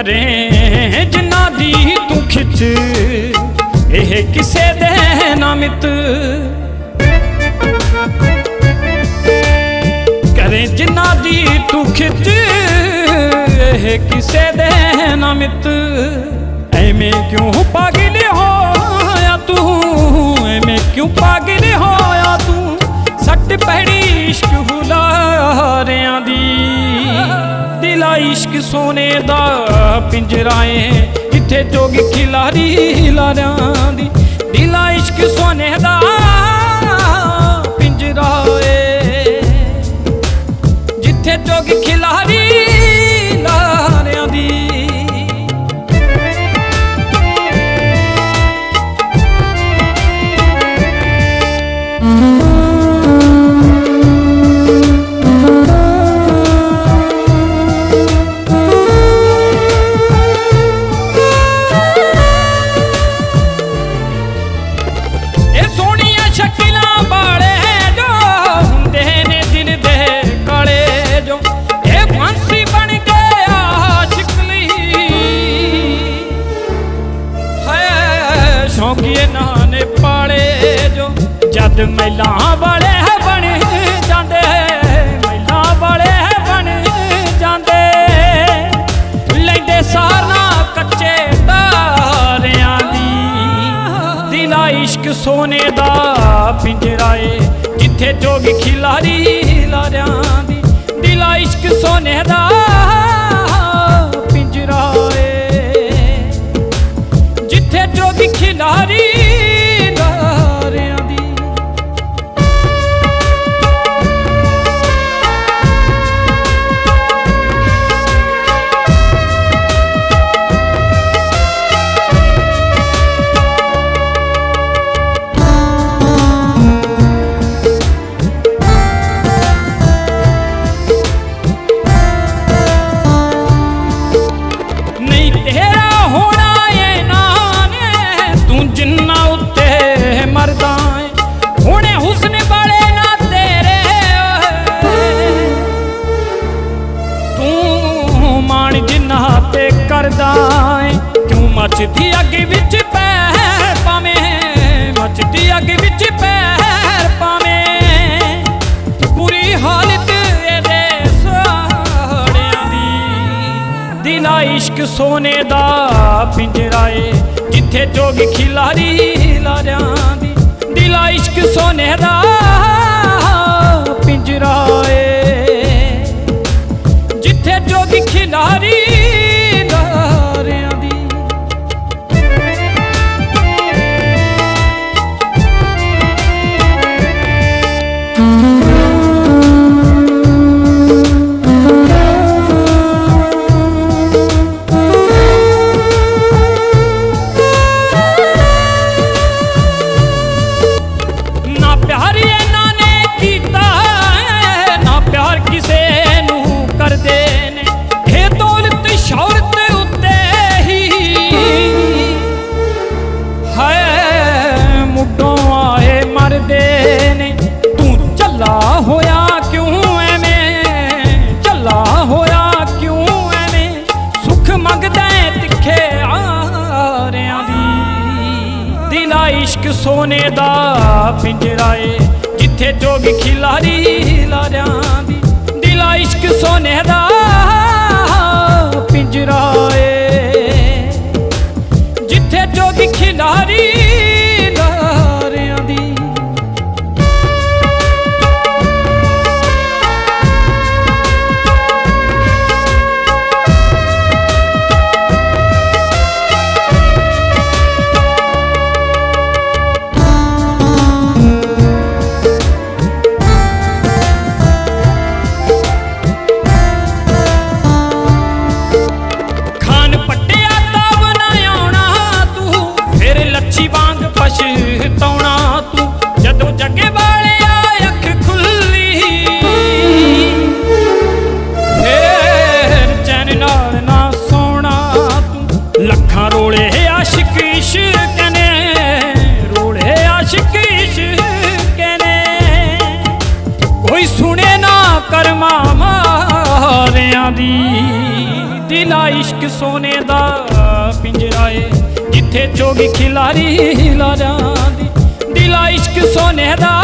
ਕਰੇ, ਜਿਨ੍ਹਾਂ ਦੀ ਤੂੰ ਖਿੱਚ। ਇਹ ਕਿਸੇ ਦੇ ਨਾ ਮਿੱਤ। ਕਰੇ, ਜਿਨ੍ਹਾਂ ਦੀ ਤੂੰ ਖਿੱਚ, ਇਹ ਕਿਸੇ ਦੇ ਨਾ ਮਿੱਤ। ਐਵੇਂ ਕਿਉਂ ਪਾਗਲ ਹੋਇਆ ਤੂੰ? ਐਵੇਂ ਕਿਉਂ ਪਾਗਲ ਹੋਇਆ ਤੂੰ? ਸੱਟ ਪਹਿਣੀ ਇਸ਼ਕ ਹੁਲਾਰਿਆਂ ਦੀ। ਦਿਲਾ ਇਸ਼ਕ ਸੋਨੇ ਦਾ ਪਿੰਜਰਾਏ ਜਿੱਥੇ ਜੋਗੀ ਖਿਲਾਰੀ ਲਾਰਿਆਂ ਦੀ। ਦਿਲਾ ਇਸ਼ਕ ਸੋਨੇ ਦਾ ਪਿੰਜਰਾ ਜਿੱਥੇ ਜੋਗ ਖਿਲਾਰੀ ਲਾਰਿਆਂ ਦੀ। ਇਹ ਦਾ ਪਿੰਜਰਾ ਏ ਜਿੱਥੇ ਜੋਗ ਖਿਲਾਰੀ ਲਾਰਿਆਂ ਦੀ, ਦਿਲਾ ਇਸ਼ਕ ਸੋਨੇ ਦਾ ਪਿੰਜਰਾ ਏ ਜਿੱਥੇ ਜੋਗ ਖਿਲਾਰੀ ਮੱਚਦੀ ਅੱਗ ਵਿੱਚ ਪੈਰ ਪਾਵੇਂ ਮੱਚਦੀ ਅੱਗ ਵਿੱਚ ਪੈਰ ਪਾਵੇਂ ਬੁਰੀ ਹਾਲਤ ਇਹਦੇ ਸਾੜਿਆਂ ਦੀ। ਦਿਲਾ ਇਸ਼ਕ ਸੋਨੇ ਦਾ ਪਿੰਜਰਾ ਏ ਜਿੱਥੇ ਜੋਗ ਖਿਲਾਰੀ ਲਾਰਿਆਂ ਦੀ ਦਿਲਾ ਇਸ਼ਕ ਸੋਨੇ ਦਾ ਇਸ਼ਕ ਸੋਨੇ ਦਾ ਪਿੰਜਰਾ ਏ ਜਿੱਥੇ ਜੋਗ ਖਿਲਾਰੀ ਲਾਰਿਆਂ ਦੀ। ਦਿਲਾ ਇਸ਼ਕ ਸੋਨੇ ਦਾ ਫਿਰ ਲੱਛੀ ਵਾਂਗ ਪਛਤਾਉਣਾ ਤੂੰ। ਜਦੋਂ ਜੱਗੇ ਵਾਲਿਆ ਅੱਖ ਖੁੱਲੀ। ਫੇਰ ਚੈਨ ਨਾਲ ਨਾ ਸੋਣਾ ਤੂੰ। ਲੱਖਾਂ ਰੋਲੇ ਆਸ਼ਿਕ ਇਸ਼ਕ ਨੇ ਰੋਲੇ ਆਸ਼ਿਕ ਇਸ਼ਕ ਨੇ ਕੋਈ ਸੁਣੇ ਨਾ ਕਰਮਾ ਮਾਰਿਆਂ ਦੀ ਦਿਲਾ ਇਸ਼ਕ ਸੋਨੇ ਦਾ ਪਿੰਜਰਾ ਏ, ਜਿੱਥੇ ਕਿੱਥੇ ਚੋਗੀ ਖਿਲਾਰੀ ਲਾਰਾਂ ਦੀ। ਦਿਲਾ ਇਸ਼ਕ ਸੋਨੇ ਦਾ